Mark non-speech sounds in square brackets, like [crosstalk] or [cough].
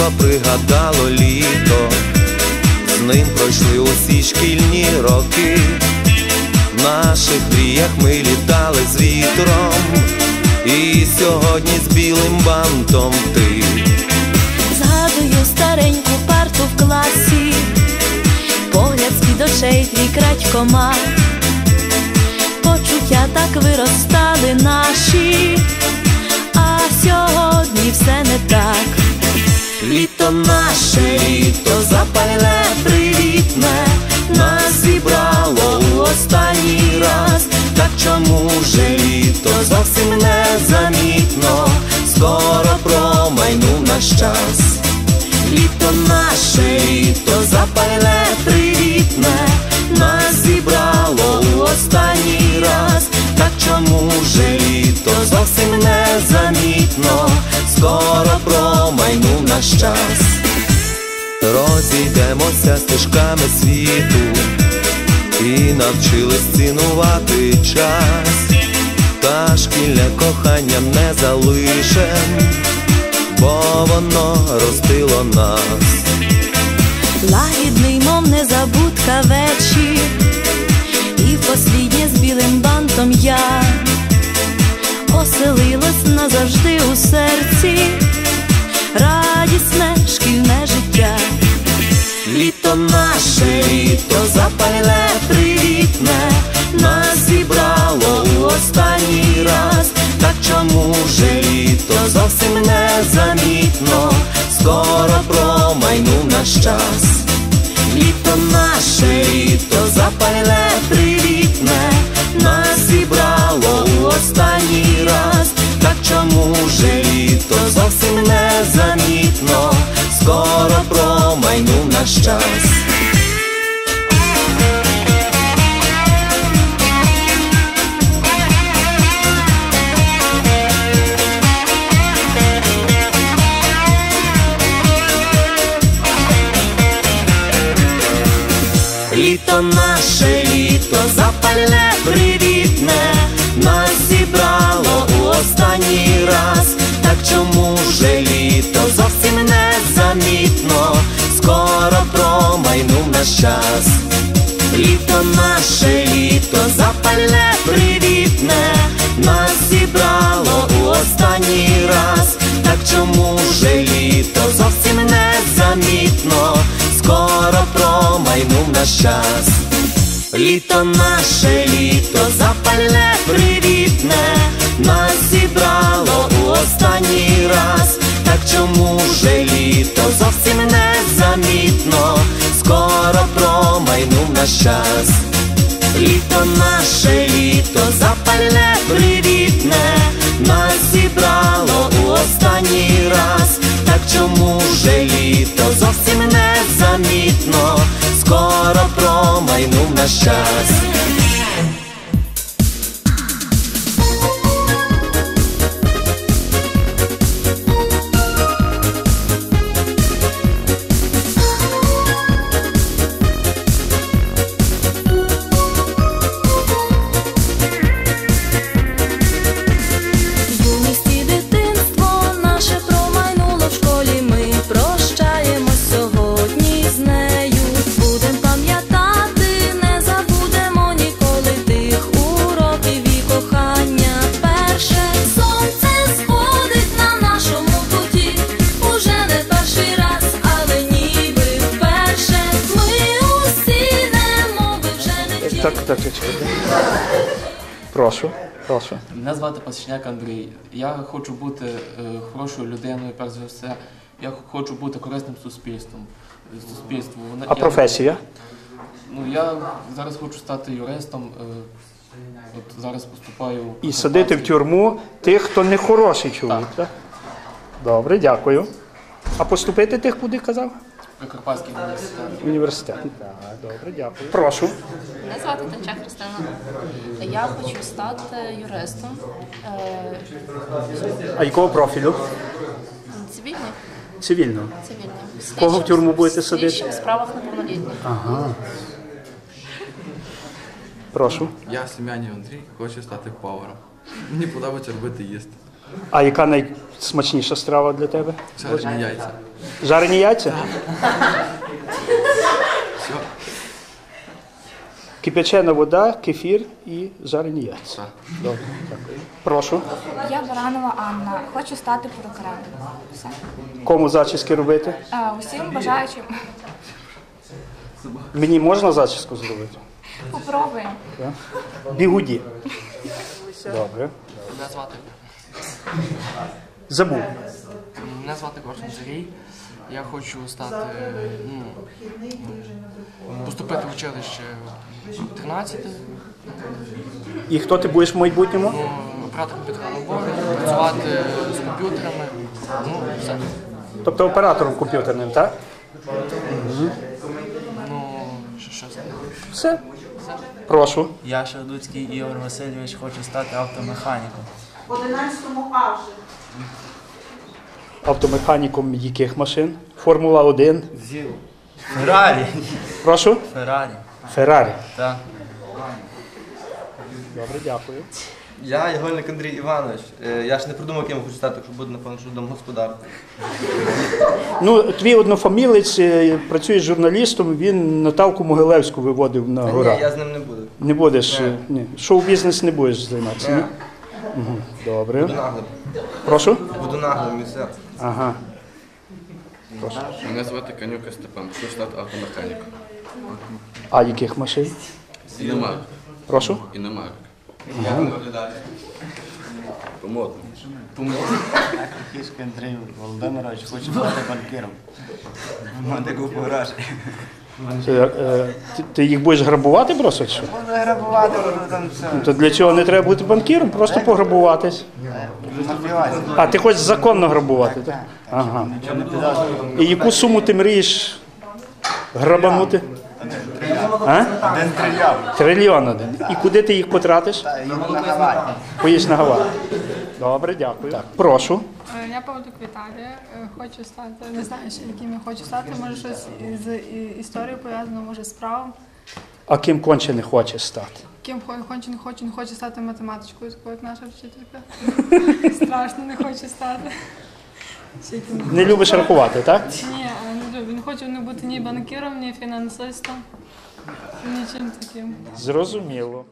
Дитинство пригадало літо, з ним пройшли усі шкільні роки. В наших мріях ми літали з вітром, і сьогодні з білим бантом ти. Згадую стареньку парту в класі, погляд з-під очей твій крадькома. Почуття так виростали наші, а сьогодні. Літо наше літо запале привітне, нас зібрало у останній раз. Так чому же літо зовсім незамітно, скоро промайнув наш час. Літо наше літо запале привітне, нас зібрало у останній раз. Так чому же літо зовсім незамітно, промайнув наш час. Розійдемося стежками світу і навчились цінувати час, та шкільне кохання не залишем, бо воно ростило нас. Лагідний, мов незабудка вечір, і посліднє з білим бантом я оселилась назавжди у серці, радісне шкільне життя. Літо наше літо запале привітне, нас зібрало у останній раз. Так чому же літо зовсім незамітно, скоро промайнув наш час. Літо наше літо запале привітне, нас зібрало у останній раз. Так чому же літо зовсім незамітно, скоро промайнув наш час. Літо наше літо запале привітне, нас останній раз. Так чому же літо зовсім незамітно, скоро промайнув наш час. Літо наше літо запале привітне, нас зібрало у останній раз. Так чому же літо зовсім незамітно, скоро промайнув наш час. Літо наше літо запале привітне, нас зібрало у останній раз. Так чому же літо зовсім незамітно, скоро промайнув наш час. Літо наше літо запале привітне, нас зібрало у останній раз. Так чому же літо зовсім незамітно, скоро промайнув наш час. Прошу, прошу. Мене звати Пасічняк Андрій. Я хочу бути е, хорошою людиною, перш за все. Я хочу бути корисним суспільством. суспільству. А я- професія? Ну я зараз хочу стати юристом. е, От зараз поступаю. І садити в тюрму тих, хто не хороший чоловік. Так. Так. Добре, дякую. А поступити тих, куди казав? Прикарпатський університет. Університет. Так, добре, дякую. Прошу. Мене звати Танча Христина. Я хочу стати юристом е, А якого профілю? цивільний. Цивільного. цивільний. Кого в тюрму будете садити? Слідчим в справах неповнолітніх. Ага. Прошу. Я Сем'янів Андрій, хочу стати поваром. Мені подобається робити їсти. А яка найсмачніша страва для тебе? Жарені яйця. Жарені яйця? Кипячена вода, кефір і жарені яйця. Добре, дякую. Прошу. Я Баранова Анна. Хочу стати перукарем. Все. Кому зачіски робити? А, усім бажаючим Мені можна зачіску зробити? попробуємо. Бігуді. Добре. Мене звати, Забув. мене звати Коршун Сергій. Я хочу стати, ну, поступити в училище в 13, І хто ти будеш в майбутньому? ну, оператор комп'ютерного бору, працювати з комп'ютерами, ну, все. Тобто оператором комп'ютерним, так? Ну, що щось. Все. Прошу. Я Шардуцький Ігор Васильович, хочу стати автомеханіком. В 11 А вже. Автомеханіком яких машин? Формула 1. ЗІЛ. Феррарі. Прошу. Феррарі. Феррарі. Так. Добре, дякую. Я Ягольник Андрій Іванович. Е, Я ж не придумав, ким я хочу стати, якщо буде, напевно, що домгосподар. Ну, твій однофамілець е, працює журналістом, він Наталку Могилевську виводив на Та гора. ні, я з ним не буду. Не будеш, Ні. е, ні. Шоу-бізнес не будеш займатися, ні? Ні. Добре. Буду наглим. Прошу. Буду наглим і все. Ага. Мене звати Канюка Степан, хочу стати автомеханіком. А яких машин? Іномарк. Прошу. Іномарк. Як воно виглядає? Помодно. Кішка Андрій Володимирович, хочу стати банкіром. Мати. Це, е, ти, їх будеш грабувати просто? Можна грабувати, буду там все. То для цього не треба бути банкіром, просто пограбуватись. А ти хочеш законно грабувати, так? Ага. І яку суму ти мрієш грабанути? А? Один трильйон. Трильйон один. І куди ти їх потратиш? Їду на Гаваї. Поїдеш на Гаваї. Добре, дякую. Так, прошу. Е, Я Павлюк Віталія. Е, Хочу стати, не знаю, ще яким я хочу стати. Може щось з історією пов'язано, може з правом. А ким конче не хочеш стати? Ким хоче, хочу, не хоче, не хоче стати математичкою, такою, як наша вчителька. [laughs] Страшно не хоче стати. Не любиш рахувати, так? Ні, не люблю. Не хочу не бути ні банкіром, ні фінансистом, нічим таким. Зрозуміло.